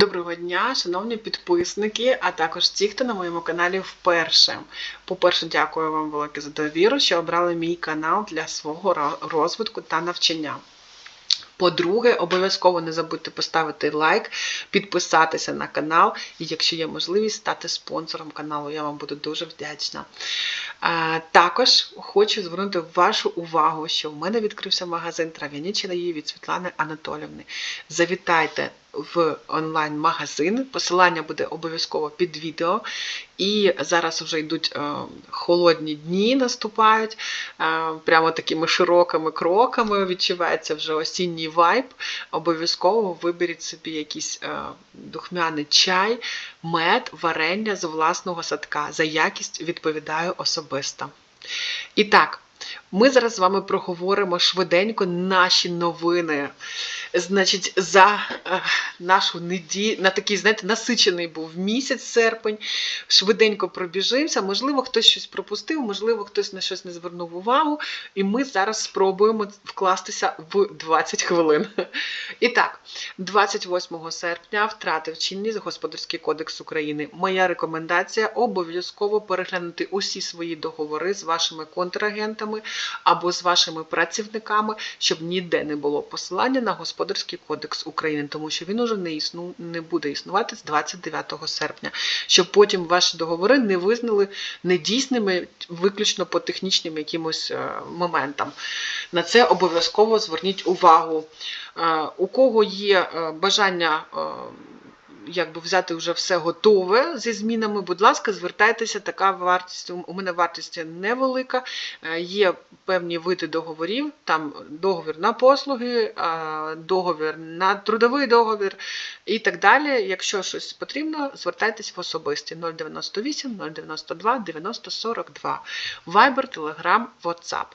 Доброго дня, шановні підписники, а також ті, хто на моєму каналі вперше. По-перше, дякую вам велике за довіру, що обрали мій канал для свого розвитку та навчання. По-друге, обов'язково не забудьте поставити лайк, підписатися на канал, і якщо є можливість, стати спонсором каналу. Я вам буду дуже вдячна. Також хочу звернути вашу увагу, що в мене відкрився магазин трав'яні чаї від Світлани Анатолівни. Завітайте в онлайн-магазин. Посилання буде обов'язково під відео. І зараз вже йдуть е, холодні дні, наступають е, прямо такими широкими кроками. Відчувається вже осінній вайб. Обов'язково виберіть собі якийсь е, духмяний чай, мед, варення з власного садка. За якість відповідаю особисто. І так, ми зараз з вами проговоримо швиденько наші новини. Значить, за е, нашу неділю, на такий, знаєте, насичений був місяць серпень. Швиденько пробіжився. Можливо, хтось щось пропустив, можливо, хтось на щось не звернув увагу. І ми зараз спробуємо вкластися в 20 хвилин. І так, 28 серпня втратив чинність Господарський кодекс України. Моя рекомендація обов'язково переглянути усі свої договори з вашими контрагентами або з вашими працівниками, щоб ніде не було посилання на Господарський кодекс України, тому що він уже не існу не буде існувати з 29 серпня, щоб потім ваші договори не визнали недійсними виключно по технічним якимось е, моментам. На це обов'язково зверніть увагу. Е, У кого є е, бажання якби взяти вже все готове зі змінами, будь ласка, звертайтеся, така вартість, у мене вартість невелика, Е, є певні види договорів, там договір на послуги, е, договір на трудовий договір і так далі. Якщо щось потрібно, звертайтесь в особисті 098 092 90 42. Viber, Telegram, WhatsApp.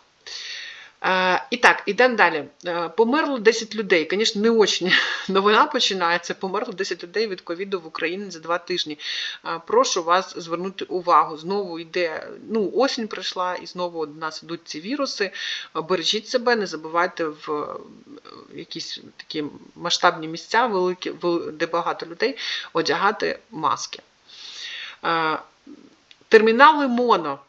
І так, ідемо далі. Е, Померло 10 людей. Звісно, не очень новина починається. Померло 10 людей від ковіду в Україні за два тижні. Е, Прошу вас звернути увагу. Знову йде, ну, осінь прийшла, і знову до нас йдуть ці віруси. Бережіть себе, не забувайте в е, якісь такі масштабні місця, великі, де багато людей, одягати маски. Термінали моно.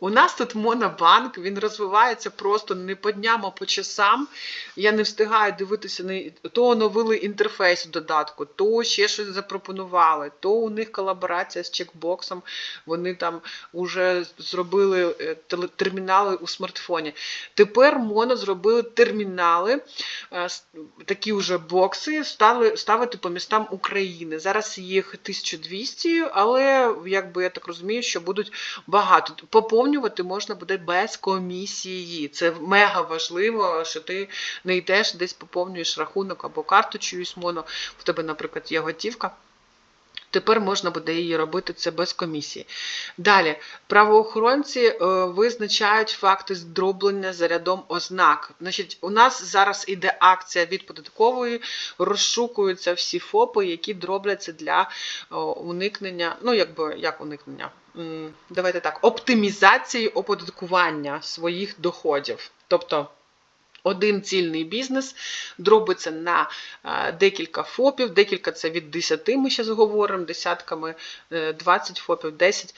У нас тут монобанк, він розвивається просто не по дням, а по часам. Я не встигаю дивитися то оновили інтерфейс в додатку, то ще щось запропонували, то у них колаборація з чекбоксом. Вони там вже зробили е, термінали у смартфоні. Тепер моно зробили термінали, е, такі вже бокси, стали ставити по містам України. Зараз їх 1200, але якби я так розумію, що будуть багато. Поповнювати можна буде без комісії. Це мега важливо, що ти не йдеш десь поповнюєш рахунок або карту чиюсь моно. В тебе, наприклад, є готівка. Тепер можна буде її робити це без комісії. Далі, правоохоронці е, визначають факти здроблення за рядом ознак. Значить, у нас зараз іде акція від податкової, розшукуються всі ФОПи, які дробляться для о, уникнення, ну якби як уникнення. Давайте так, оптимізації оподаткування своїх доходів. Тобто один цільний бізнес дробиться на е, декілька ФОПів, декілька це від 10, ми ще говоримо, десятками, е, 20 ФОПів, 10.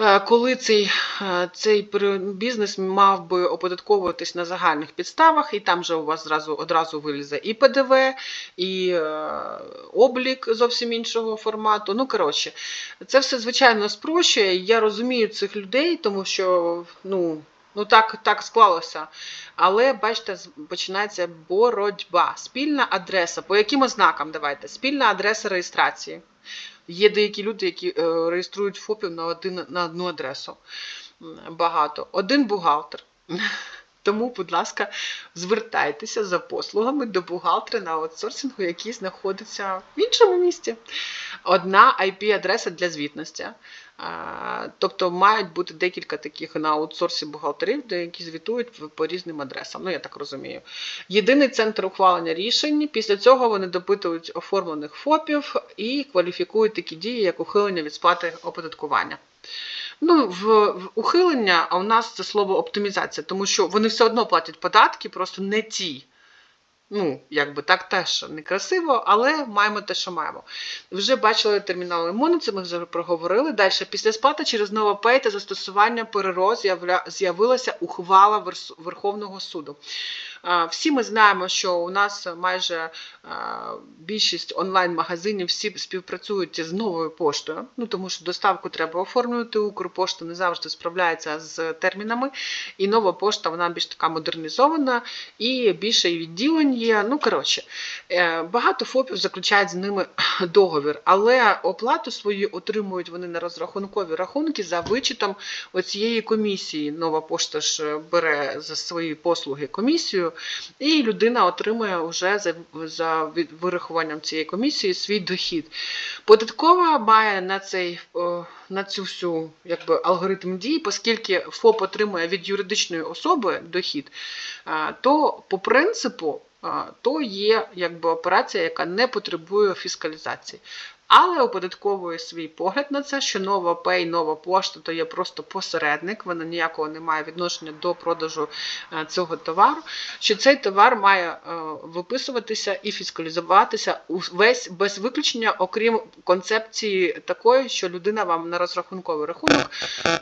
Е, Коли цей, е, цей бізнес мав би оподатковуватись на загальних підставах, і там же у вас зразу, одразу вилізе і ПДВ, і е, облік зовсім іншого формату. Ну, коротше, це все, звичайно, спрощує. Я розумію цих людей, тому що ну, ну так, так склалося. Але бачите, починається боротьба. Спільна адреса. По яким ознакам давайте? Спільна адреса реєстрації. Є деякі люди, які е, реєструють ФОПів на, один, на одну адресу. Багато. Один бухгалтер. Тому, будь ласка, звертайтеся за послугами до бухгалтера на аутсорсингу, який знаходиться в іншому місті. Одна IP-адреса для звітності. Тобто мають бути декілька таких на аутсорсі бухгалтерів, де які звітують по різним адресам. Ну, я так розумію. Єдиний центр ухвалення рішень. Після цього вони допитують оформлених ФОПів і кваліфікують такі дії, як ухилення від сплати оподаткування. Ну, в, в ухилення, а у нас це слово оптимізація, тому що вони все одно платять податки, просто не ті. Ну, якби так теж некрасиво, але маємо те, що маємо. Вже бачили термінал імуни, це ми вже проговорили. Далі, після сплати через новопей та застосування з'явля- з'явилася ухвала Верховного суду. Всі ми знаємо, що у нас майже більшість онлайн-магазинів всі співпрацюють з новою поштою, ну тому що доставку треба оформлювати. Укрпошта не завжди справляється з термінами, і нова пошта вона більш така модернізована і більше відділень є. Ну коротше, е, багато ФОПів заключають з ними договір, але оплату свою отримують вони на розрахункові рахунки за вичетом оцієї комісії. Нова пошта ж бере за свої послуги комісію, і людина отримує вже за, за вирахуванням цієї комісії свій дохід. Податкова має на цей на цю всю якби, алгоритм дій, оскільки ФОП отримує від юридичної особи дохід, то по принципу то є якби, операція, яка не потребує фіскалізації. Але у податкової свій погляд на це, що нова Pay, нова пошта то є просто посередник, вона ніякого не має відношення до продажу е, цього товару. Що цей товар має е, виписуватися і фіскалізуватися весь без виключення, окрім концепції такої, що людина вам на розрахунковий рахунок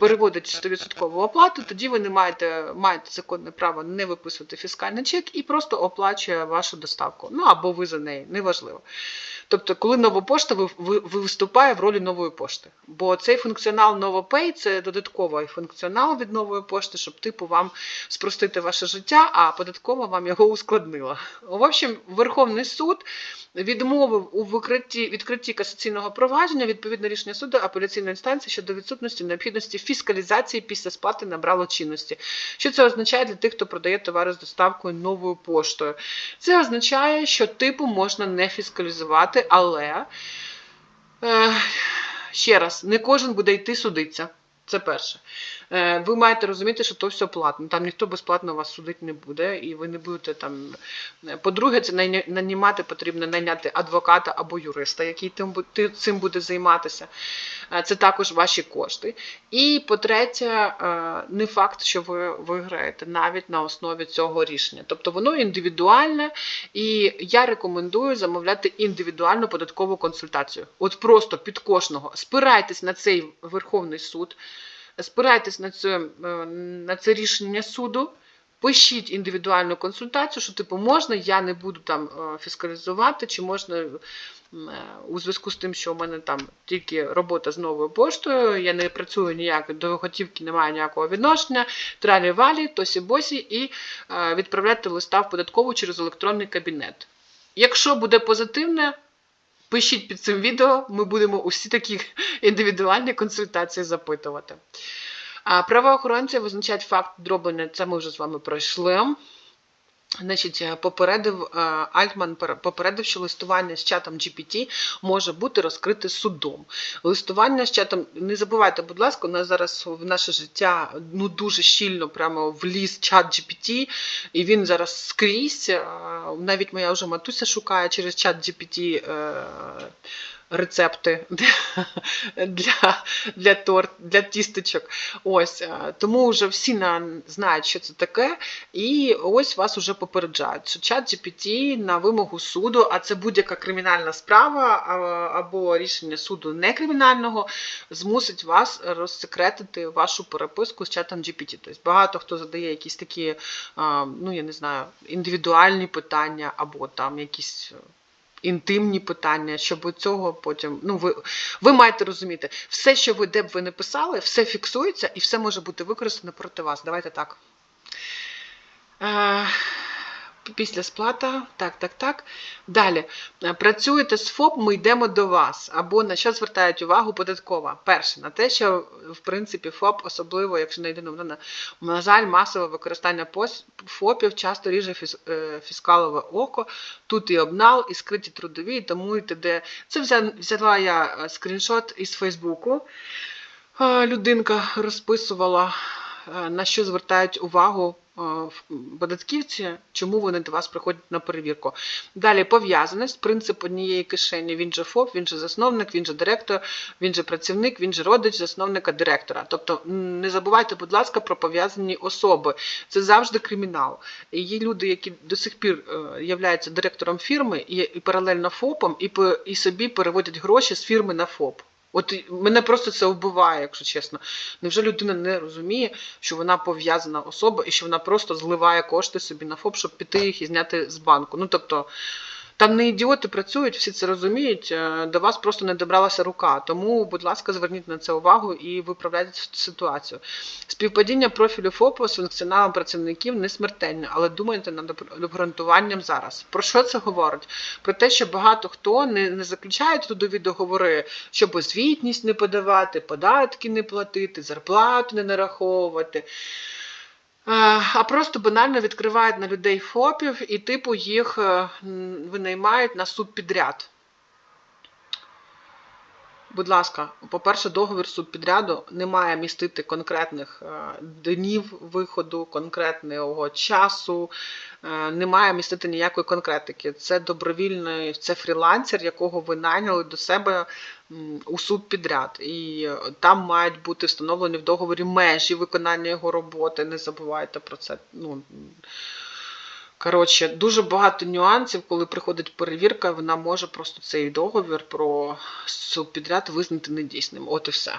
переводить 100% оплату, тоді ви не маєте, маєте законне право не виписувати фіскальний чек і просто оплачує вашу доставку. Ну або ви за неї, неважливо. Тобто, коли нова пошта ви, ви, ви виступає в ролі нової пошти. Бо цей функціонал NovoPay – це додатковий функціонал від нової пошти, щоб типу вам спростити ваше життя, а податкова вам його ускладнила. В общем, Верховний суд відмовив у викритті, відкритті касаційного провадження відповідне рішення суду апеляційної інстанції щодо відсутності необхідності фіскалізації після сплати набрало чинності. Що це означає для тих, хто продає товари з доставкою новою поштою? Це означає, що типу можна не фіскалізувати, але е, ще раз, не кожен буде йти судитися. Це перше. Е, Ви маєте розуміти, що то все платно. Там ніхто безплатно вас судити не буде, і ви не будете там. е, По-друге, це нанімати потрібно найняти адвоката або юриста, який цим буде займатися. Е, Це також ваші кошти. І по-третє, не факт, що ви виграєте навіть на основі цього рішення. Тобто воно індивідуальне, і я рекомендую замовляти індивідуальну податкову консультацію. От просто під кожного. Спирайтесь на цей Верховний суд, спирайтесь на це, е, на це рішення суду. Пишіть індивідуальну консультацію, що типу можна, я не буду там е, фіскалізувати, чи можна е, у зв'язку з тим, що у мене там тільки робота з новою поштою, я не працюю ніяк, до готівки немає ніякого відношення, тралі валі, тосі босі, і відправляти листа в податкову через електронний кабінет. Якщо буде позитивне, пишіть під цим відео, ми будемо усі такі індивідуальні консультації запитувати. А правоохоронці визначають факт дроблення, це ми вже з вами пройшли. Значить, е, попередив е, Альтман попередив, що листування з чатом GPT може бути розкрите судом. Листування з чатом, не забувайте, будь ласка, у нас зараз в наше життя ну дуже щільно прямо вліз чат GPT, і він зараз скрізь. е, Навіть моя вже матуся шукає через чат GPT. Е, Рецепти для, для торт, для тістечок. Ось е, тому вже всі на, знають, що це таке, і ось вас уже попереджають, що чат GPT на вимогу суду, а це будь-яка кримінальна справа або рішення суду некримінального, змусить вас розсекретити вашу переписку з чатом GPT. Тобто багато хто задає якісь такі, ну я не знаю, індивідуальні питання або там якісь. Інтимні питання, щоб цього потім. Ну, ви, ви маєте розуміти, все, що ви де б ви не писали, все фіксується і все може бути використано проти вас. Давайте так. Е, Після сплата, так, так, так. Далі. Е, Працюєте з ФОП, ми йдемо до вас. Або на що звертають увагу податкова? Перше, на те, що в принципі ФОП, особливо, якщо не єдино, на, на жаль, масове використання ФОПів часто ріже е, фіскалове око. Тут і обнал, і скриті трудові, і тому і т.д. Це взяла я е, скріншот із Фейсбуку. Людинка розписувала, на що звертають увагу податківці, чому вони до вас приходять на перевірку. Далі пов'язаність, принцип однієї кишені. Він же ФОП, він же засновник, він же директор, він же працівник, він же родич засновника директора. Тобто не забувайте, будь ласка, про пов'язані особи. Це завжди кримінал. І є люди, які до сих пір е, являються директором фірми і паралельно ФОПом, і собі переводять гроші з фірми на ФОП. От мене просто це вбиває, якщо чесно. Невже людина не розуміє, що вона пов'язана особа і що вона просто зливає кошти собі на ФОП, щоб піти їх і зняти з банку? Ну тобто. Там не ідіоти працюють, всі це розуміють. е, До вас просто не добралася рука. Тому, будь ласка, зверніть на це увагу і виправляйте ситуацію. Співпадіння профілю ФОПу з функціоналом працівників не смертельне, але думайте над обґрунтуванням зараз. Про що це говорить? Про те, що багато хто не, не заключає трудові договори, щоб звітність не подавати, податки не платити, зарплату не нараховувати. Е, А просто банально відкривають на людей ФОПів і типу їх е, винаймають на субпідряд. Будь ласка, по-перше, договір субпідряду не має містити конкретних е, днів виходу, конкретного часу, е, не має містити ніякої конкретики. Це добровільний, це фрілансер, якого ви найняли до себе у субпідряд. І там мають бути встановлені в договорі межі виконання його роботи. Не забувайте про це. Ну, Коротше, дуже багато нюансів, коли приходить перевірка, вона може просто цей договір про субпідряд визнати недійсним. От і все.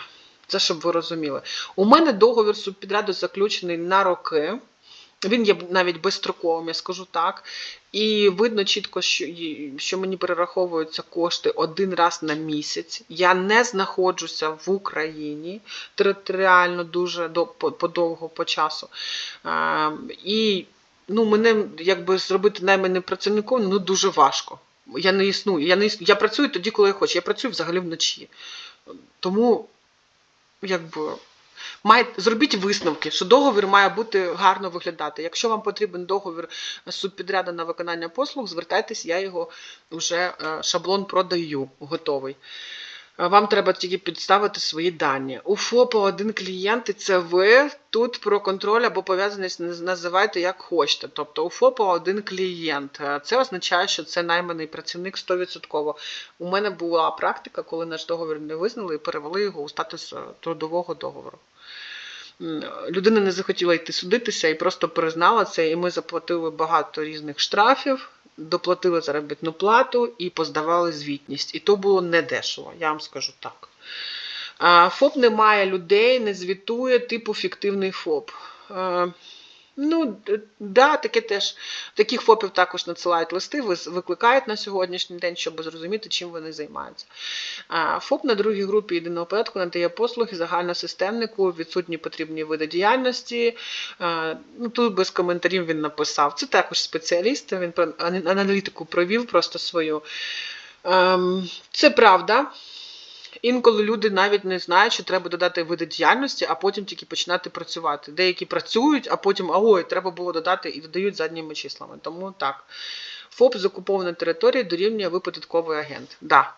Це щоб ви розуміли. У мене договір субпідряду заключений на роки. Він є навіть безстроковим, я скажу так. І видно чітко, що, що мені перераховуються кошти один раз на місяць. Я не знаходжуся в Україні територіально дуже по- подовго по часу. І ну, мене якби зробити найманим працівником ну, дуже важко. Я не існую. Я, не існую. я працюю тоді, коли я хочу. Я працюю взагалі вночі. Тому, якби. Має, зробіть висновки, що договір має бути гарно виглядати. Якщо вам потрібен договір субпідряду на виконання послуг, звертайтесь, я його вже е, шаблон продаю, готовий. Вам треба тільки підставити свої дані. У ФОПа один клієнт, і це ви. Тут про контроль або пов'язаність наз- називайте як хочете. Тобто у ФОПа один клієнт. Е, Це означає, що це найманий працівник 100%. У мене була практика, коли наш договір не визнали і перевели його у статус е, трудового договору. Людина не захотіла йти судитися і просто признала це, і ми заплатили багато різних штрафів, доплатили заробітну плату і поздавали звітність. І то було недешево, я вам скажу так. ФОП не має людей, не звітує, типу фіктивний ФОП. Ну, да, таке теж. Таких ФОПів також надсилають листи, викликають на сьогоднішній день, щоб зрозуміти, чим вони займаються. ФОП на другій групі єдиного порядку надає послуги загальносистемнику, відсутні потрібні види діяльності. Ну, тут без коментарів він написав. Це також спеціаліст, він аналітику провів просто свою. Ем, Це правда. Інколи люди навіть не знають, що треба додати види діяльності, а потім тільки починати працювати. Деякі працюють, а потім, а ой, треба було додати і додають задніми числами. Тому так. ФОП з окупованої території дорівнює ви податковий агент. Да.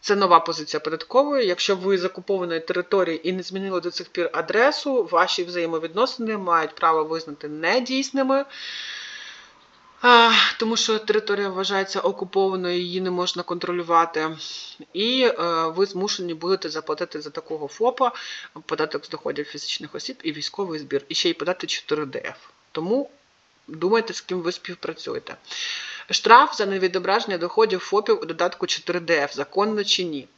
Це нова позиція податкової. Якщо ви з окупованої території і не змінили до цих пір адресу, ваші взаємовідносини мають право визнати недійсними. Тому що територія вважається окупованою, її не можна контролювати. І е, ви змушені будете заплатити за такого ФОПа податок з доходів фізичних осіб і військовий збір, і ще й подати 4 ДФ. Тому думайте, з ким ви співпрацюєте. Штраф за невідображення доходів ФОПів у додатку 4 ДФ, законно чи ні.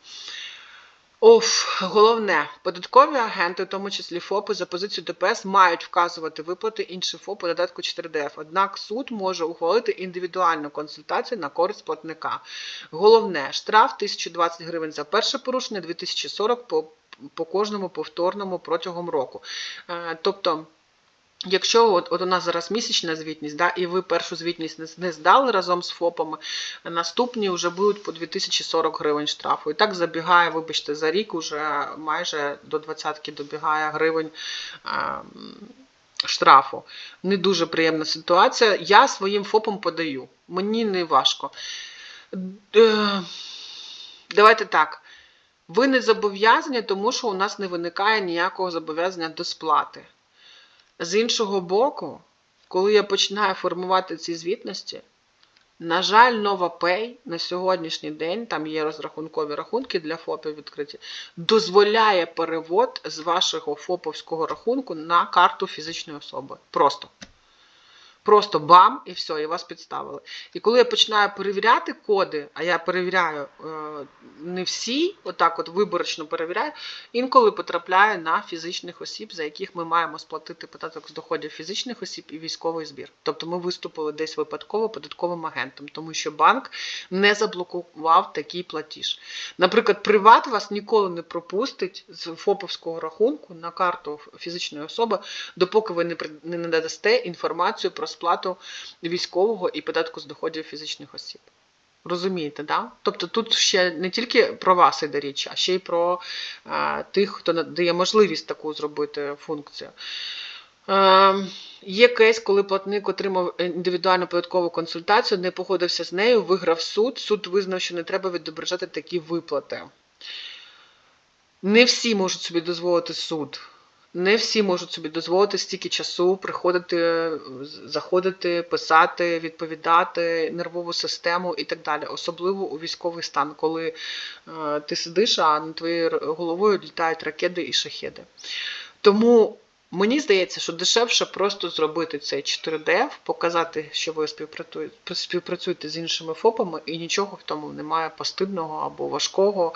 Оф, головне, податкові агенти, в тому числі ФОПи, за позицію ДПС мають вказувати виплати інших ФОП у додатку 4ДФ. Однак суд може ухвалити індивідуальну консультацію на користь платника. Головне, штраф 1020 гривень за перше порушення, 2040 по, по кожному повторному протягом року. Е, тобто, Якщо от, от у нас зараз місячна звітність, да, і ви першу звітність не, не здали разом з ФОПами, наступні вже будуть по 2040 гривень штрафу. І так забігає, вибачте, за рік уже майже до 20 добігає гривень е, штрафу. Не дуже приємна ситуація. Я своїм ФОПом подаю. Мені не важко. Е, Давайте так. Ви не зобов'язані, тому що у нас не виникає ніякого зобов'язання до сплати. З іншого боку, коли я починаю формувати ці звітності, на жаль, NovaPay на сьогоднішній день, там є розрахункові рахунки для ФОПів відкриті, дозволяє перевод з вашого ФОПовського рахунку на карту фізичної особи. Просто. Просто бам, і все, і вас підставили. І коли я починаю перевіряти коди, а я перевіряю е, не всі, отак от виборочно перевіряю, інколи потрапляю на фізичних осіб, за яких ми маємо сплатити податок з доходів фізичних осіб і військовий збір. Тобто ми виступили десь випадково податковим агентом, тому що банк не заблокував такий платіж. Наприклад, приват вас ніколи не пропустить з ФОПовського рахунку на карту фізичної особи, допоки ви не надасте інформацію про сплату військового і податку з доходів фізичних осіб. Розумієте, да? Тобто тут ще не тільки про вас йде річ, а ще й про е, тих, хто надає можливість таку зробити функцію. Е, є кейс, коли платник отримав індивідуальну податкову консультацію, не погодився з нею, виграв суд. Суд визнав, що не треба відображати такі виплати. Не всі можуть собі дозволити суд. Не всі можуть собі дозволити стільки часу приходити, заходити, писати, відповідати, нервову систему і так далі. Особливо у військовий стан, коли е, ти сидиш, а над твоєю головою літають ракети і шахеди. Тому мені здається, що дешевше просто зробити цей 4D, показати, що ви співпрацюєте, співпрацюєте з іншими ФОПами, і нічого в тому немає постидного або важкого.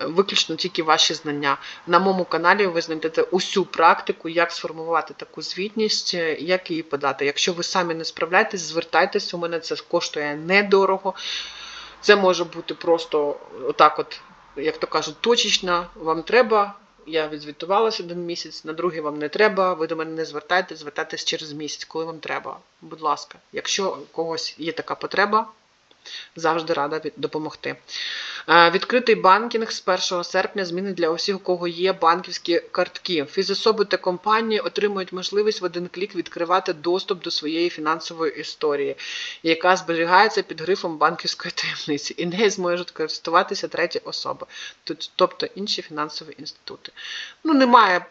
Виключно тільки ваші знання. На моєму каналі ви знайдете усю практику, як сформувати таку звітність, як її подати. Якщо ви самі не справляєтесь, звертайтесь, у мене це коштує недорого. Це може бути просто отак, от, як то кажуть, точечно, вам треба. Я відзвітувалася один місяць, на другий вам не треба. Ви до мене не звертайтесь, звертайтесь через місяць, коли вам треба. Будь ласка, якщо у когось є така потреба, завжди рада допомогти. Відкритий банкінг з 1 серпня зміни для усіх, у кого є банківські картки. Фізособи та компанії отримують можливість в один клік відкривати доступ до своєї фінансової історії, яка зберігається під грифом банківської таємниці, і нею зможуть користуватися треті особи, тобто інші фінансові інститути. Ну, немає е,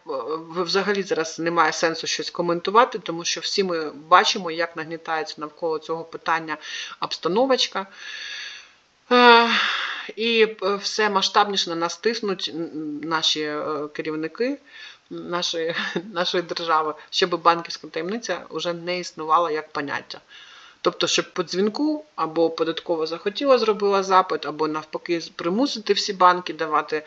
взагалі зараз немає сенсу щось коментувати, тому що всі ми бачимо, як нагнітається навколо цього питання обстановочка. Е, І е, все масштабніше на нас тиснуть наші е, керівники нашої, нашої держави, щоб банківська таємниця вже не існувала як поняття. Тобто, щоб по дзвінку або податково захотіла, зробила запит, або навпаки, примусити всі банки давати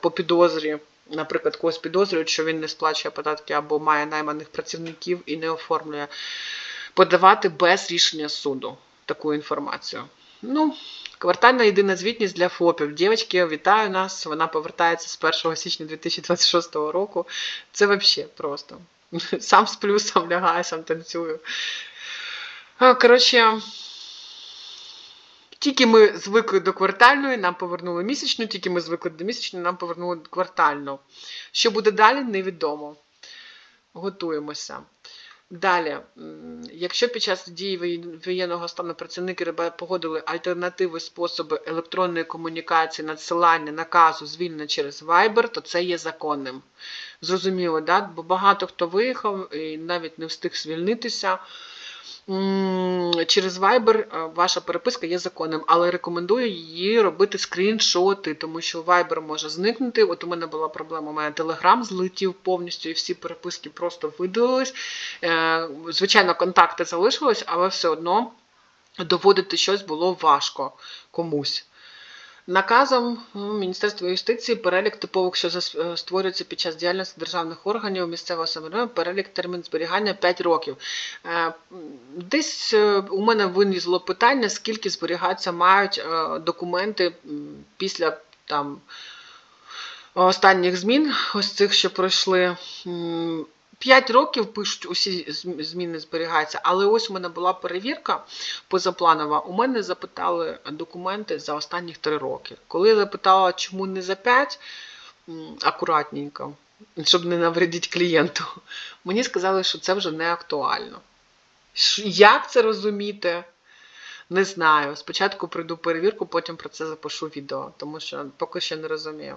по підозрі. Наприклад, когось підозрюють, що він не сплачує податки або має найманих працівників і не оформлює, подавати без рішення суду таку інформацію. Ну, квартальна єдина звітність для ФОПів. Дівчатки, вітаю нас. Вона повертається з 1 січня 2026 року. Це взагалі просто. Сам сплю, сам лягаю, сам танцюю. Коротше, тільки ми звикли до квартальної, нам повернули місячну, тільки ми звикли до місячної, нам повернули квартальну. Що буде далі, невідомо. Готуємося. Далі, якщо під час дії воєнного стану працівники РБ погодили альтернативи способи електронної комунікації, надсилання наказу звільнення через Viber, то це є законним. Зрозуміло, да? бо багато хто виїхав і навіть не встиг звільнитися. Через Viber е, ваша переписка є законним, але рекомендую її робити скріншоти, тому що Viber може зникнути. От у мене була проблема, у мене Telegram злетів повністю, і всі переписки просто видалились. Е, Звичайно, контакти залишились, але все одно доводити щось було важко комусь. Наказом Міністерства юстиції перелік типових, що е, створюються під час діяльності державних органів місцевого самоврядування, перелік термін зберігання 5 років. Е, Десь е, у мене винісло питання, скільки зберігатися мають документи після там останніх змін, ось цих, що пройшли. М, П'ять років пишуть, усі зміни зберігаються, але ось у мене була перевірка позапланова. У мене запитали документи за останніх три роки. Коли я запитала, чому не за п'ять, м, акуратненько, щоб не навредити клієнту, мені сказали, що це вже не актуально. Як це розуміти? Не знаю. Спочатку пройду перевірку, потім про це запишу відео, тому що поки що не розумію.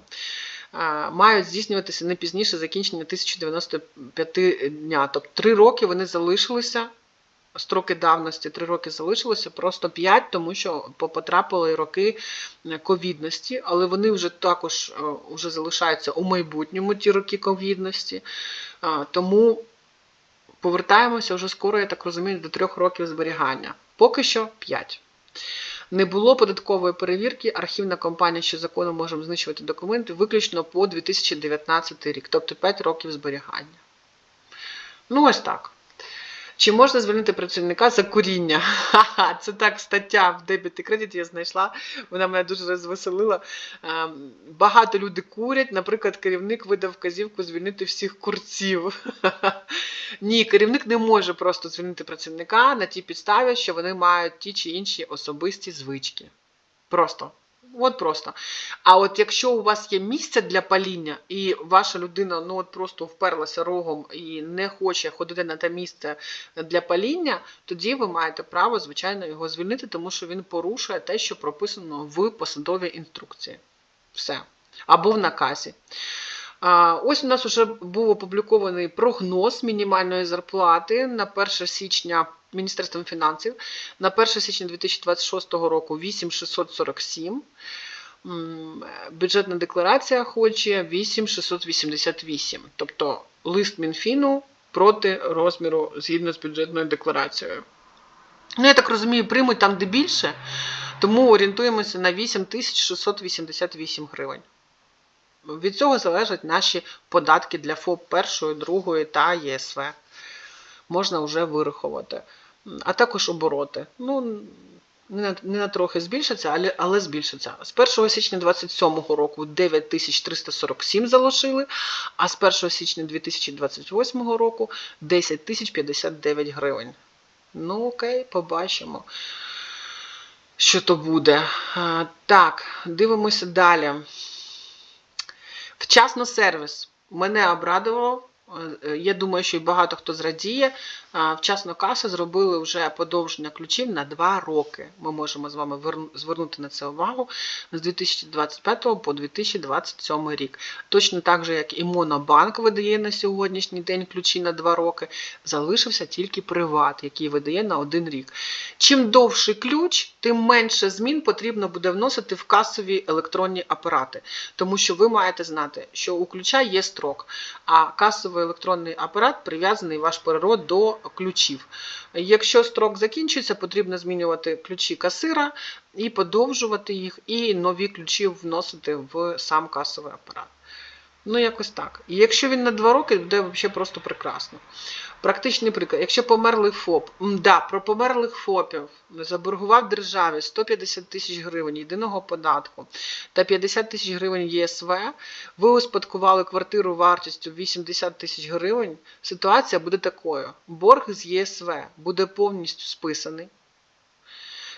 Е, мають здійснюватися не пізніше закінчення 1095 дня. Тобто 3 роки вони залишилися. Строки давності 3 роки залишилося, просто 5, тому що потрапили роки е, ковідності, але вони вже також е, вже залишаються у майбутньому ті роки ковідності. Е, Тому повертаємося вже скоро, я так розумію, до 3 років зберігання. Поки що 5. Не було податкової перевірки, архівна компанія, що законом можемо знищувати документи, виключно по 2019 рік, тобто 5 років зберігання. Ну, ось так. Чи можна звільнити працівника за куріння? Ха-ха, це так стаття в дебіт і кредит я знайшла. Вона мене дуже розвеселила. Ем, Багато люди курять. Наприклад, керівник видав вказівку звільнити всіх курців. Ні, керівник не може просто звільнити працівника на тій підставі, що вони мають ті чи інші особисті звички. Просто. От просто. А от якщо у вас є місце для паління, і ваша людина ну от просто вперлася рогом і не хоче ходити на те місце для паління, тоді ви маєте право, звичайно, його звільнити, тому що він порушує те, що прописано в посадовій інструкції. Все. Або в наказі. Ось у нас вже був опублікований прогноз мінімальної зарплати на 1 січня Міністерством фінансів. На 1 січня 2026 року 8647. Бюджетна декларація хоче 8688. Тобто лист Мінфіну проти розміру згідно з бюджетною декларацією. Ну, я так розумію, приймуть там де більше, тому орієнтуємося на 8688 гривень. Від цього залежать наші податки для ФОП першої, другої та ЄСВ. Можна вже вирахувати. А також обороти. Ну, не на, не на трохи збільшиться, але, але збільшиться. З 1 січня 2027 року 9347 залишили, а з 1 січня 2028 року 10 059 гривень. Ну, окей, побачимо, що то буде. Так, дивимося далі. Вчасно сервіс. Мене обрадувало. Е, Я думаю, що і багато хто зрадіє. Вчасно каси зробили вже подовження ключів на 2 роки. Ми можемо з вами звернути на це увагу з 2025 по 2027 рік. Точно так же, як і Монобанк видає на сьогоднішній день ключі на 2 роки, залишився тільки Приват, який видає на 1 рік. Чим довший ключ, тим менше змін потрібно буде вносити в касові електронні апарати. Тому що ви маєте знати, що у ключа є строк, а касовий електронний апарат прив'язаний ваш перерод до ключів. Якщо строк закінчується, потрібно змінювати ключі касира і подовжувати їх, і нові ключі вносити в сам касовий апарат. Ну, якось так. І якщо він на 2 роки, буде взагалі просто прекрасно. Практичний приклад. Якщо померлий ФОП, да, про померлих ФОПів заборгував державі 150 тисяч гривень єдиного податку та 50 тисяч гривень ЄСВ, ви успадкували квартиру вартістю 80 тисяч гривень, ситуація буде такою. Борг з ЄСВ буде повністю списаний.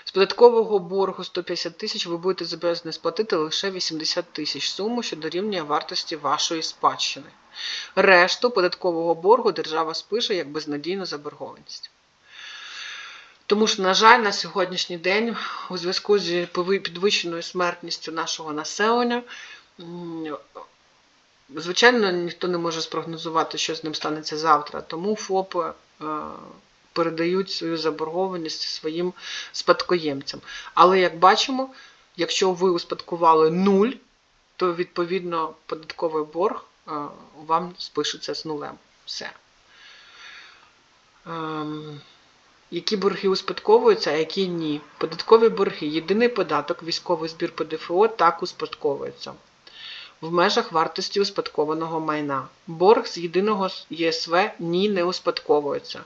З податкового боргу 150 тисяч ви будете зобов'язані сплатити лише 80 тисяч суму, що дорівнює вартості вашої спадщини. Решту податкового боргу держава спише як безнадійну заборгованість. Тому що, на жаль, на сьогоднішній день у зв'язку з підвищеною смертністю нашого населення, звичайно, ніхто не може спрогнозувати, що з ним станеться завтра. Тому ФОПи е, передають свою заборгованість своїм спадкоємцям. Але як бачимо, якщо ви успадкували нуль, то відповідно податковий борг вам спишеться з нулем. Все. Ем, які борги успадковуються, а які ні. Податкові борги, єдиний податок, військовий збір ПДФО так успадковується. В межах вартості успадкованого майна. Борг з єдиного ЄСВ ні не успадковується.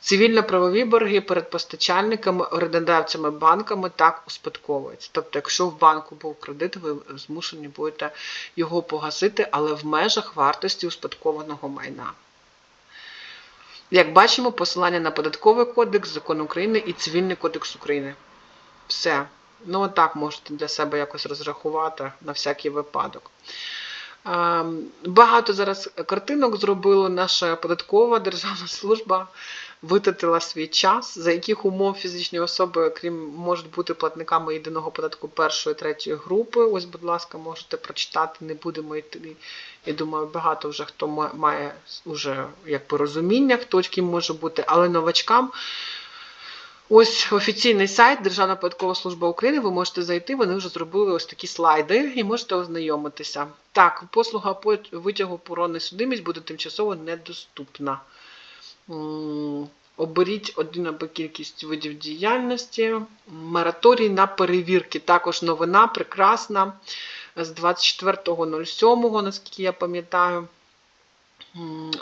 Цивільно-правові борги перед постачальниками, орендодавцями, банками так успадковуються. Тобто, якщо в банку був кредит, ви змушені будете його погасити, але в межах вартості успадкованого майна. Як бачимо, посилання на податковий кодекс, закон України і Цивільний кодекс України. Все. Ну, отак можете для себе якось розрахувати на всякий випадок. Багато зараз картинок зробила наша податкова державна служба, витратила свій час, за яких умов фізичні особи, крім можуть бути платниками єдиного податку першої третьої групи. Ось, будь ласка, можете прочитати, не будемо йти. Я думаю, багато вже хто має уже якби розуміння, хто ким може бути, але новачкам. Ось офіційний сайт Державна податкова служба України. Ви можете зайти, вони вже зробили ось такі слайди і можете ознайомитися. Так, послуга по витягу про несудимість буде тимчасово недоступна. Оберіть один або кількість видів діяльності. Мораторій на перевірки. Також новина прекрасна. З 24.07, наскільки я пам'ятаю.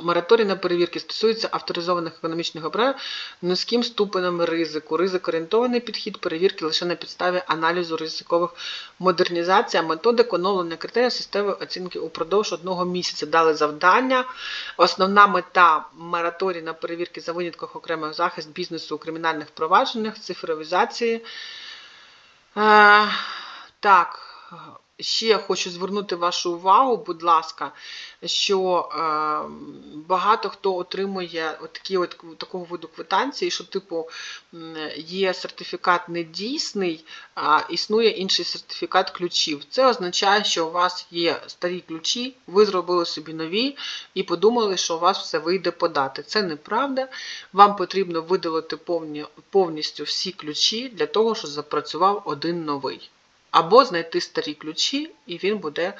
Мораторій на перевірки стосується авторизованих економічних операторів низьким ступенем ризику. Ризик-орієнтований підхід перевірки лише на підставі аналізу ризикових модернізацій, методик оновлення критеріїв системи оцінки упродовж одного місяця. Дали завдання. Основна мета мораторій на перевірки за винятком окремих захист бізнесу у кримінальних провадженнях, цифровізації. Е, так, ще хочу звернути вашу увагу, будь ласка, що е, багато хто отримує от такі от такого виду квитанції, що типу є сертифікат недійсний, а існує інший сертифікат ключів. Це означає, що у вас є старі ключі, ви зробили собі нові і подумали, що у вас все вийде подати. Це неправда. Вам потрібно видалити повністю всі ключі для того, щоб запрацював один новий. Або знайти старі ключі, і він буде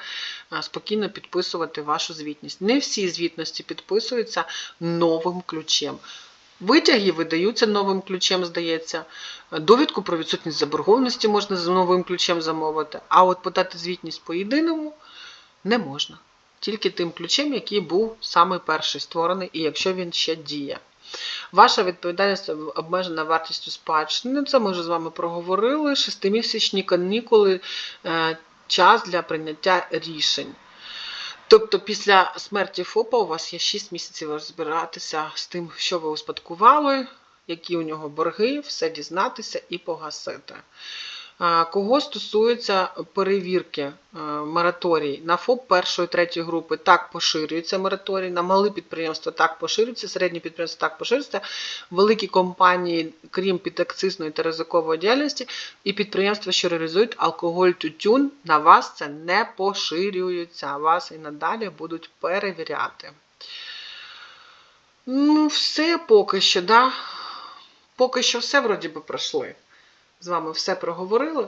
спокійно підписувати вашу звітність. Не всі звітності підписуються новим ключем. Витяги видаються новим ключем, здається. Довідку про відсутність заборгованості можна з новим ключем замовити, а от подати звітність по єдиному не можна. Тільки тим ключем, який був саме перший створений, і якщо він ще діє. Ваша відповідальність обмежена вартістю спадщини. Це ми вже з вами проговорили. Шестимісячні канікули е, час для прийняття рішень. Тобто після смерті ФОПа у вас є 6 місяців розбиратися з тим, що ви успадкували, які у нього борги, все дізнатися і погасити. Кого стосується перевірки е, мораторій на ФОП першої третьої групи так поширюється мораторій, на мали підприємства так поширюється, середні підприємства так поширюється, великі компанії, крім підакцизної та ризикової діяльності, і підприємства, що реалізують алкоголь тютюн, на вас це не поширюється. Вас і надалі будуть перевіряти. Ну, все поки що, да? Поки що все вроді би пройшли з вами все проговорили.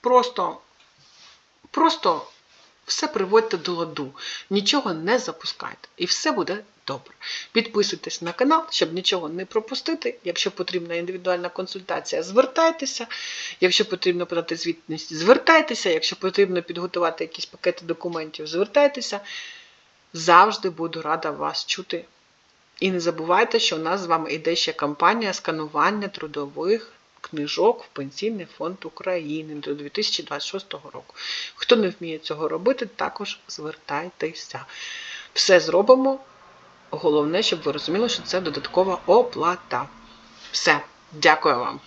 Просто, просто все приводьте до ладу. Нічого не запускайте. І все буде добре. Підписуйтесь на канал, щоб нічого не пропустити. Якщо потрібна індивідуальна консультація, звертайтеся. Якщо потрібно подати звітність, звертайтеся. Якщо потрібно підготувати якісь пакети документів, звертайтеся. Завжди буду рада вас чути. І не забувайте, що у нас з вами йде ще кампанія сканування трудових книжок в Пенсійний фонд України до 2026 року. Хто не вміє цього робити, також звертайтеся. Все зробимо. Головне, щоб ви розуміли, що це додаткова оплата. Все, дякую вам.